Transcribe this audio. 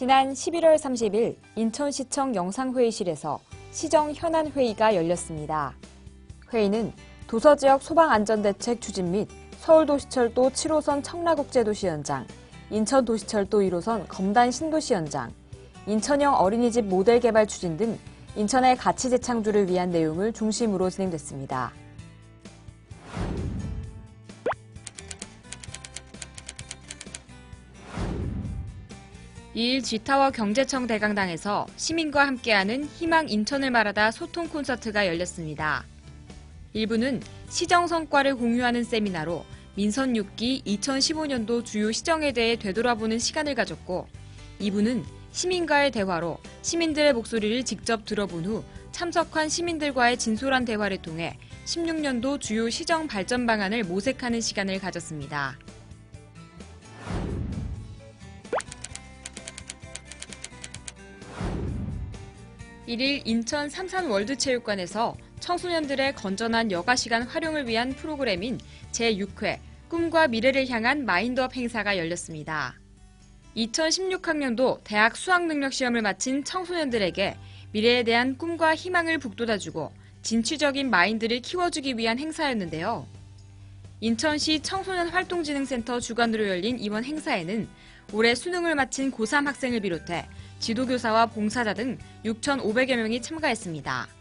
지난 11월 30일 인천시청 영상회의실에서 시정 현안회의가 열렸습니다. 회의는 도서지역 소방안전대책 추진 및 서울도시철도 7호선 청라국제도시 연장, 인천도시철도 1호선 검단 신도시 연장, 인천형 어린이집 모델 개발 추진 등 인천의 가치 재창조를 위한 내용을 중심으로 진행됐습니다. 이일 G타워 경제청 대강당에서 시민과 함께하는 희망 인천을 말하다 소통 콘서트가 열렸습니다. 1부는 시정 성과를 공유하는 세미나로 민선 6기 2015년도 주요 시정에 대해 되돌아보는 시간을 가졌고 2부는 시민과의 대화로 시민들의 목소리를 직접 들어본 후 참석한 시민들과의 진솔한 대화를 통해 16년도 주요 시정 발전 방안을 모색하는 시간을 가졌습니다. 일일 인천 삼산 월드체육관에서 청소년들의 건전한 여가 시간 활용을 위한 프로그램인 제6회 꿈과 미래를 향한 마인드업 행사가 열렸습니다. 2016학년도 대학 수학능력 시험을 마친 청소년들에게 미래에 대한 꿈과 희망을 북돋아주고 진취적인 마인드를 키워주기 위한 행사였는데요. 인천시 청소년 활동진흥센터 주관으로 열린 이번 행사에는 올해 수능을 마친 고3 학생을 비롯해 지도교사와 봉사자 등 6,500여 명이 참가했습니다.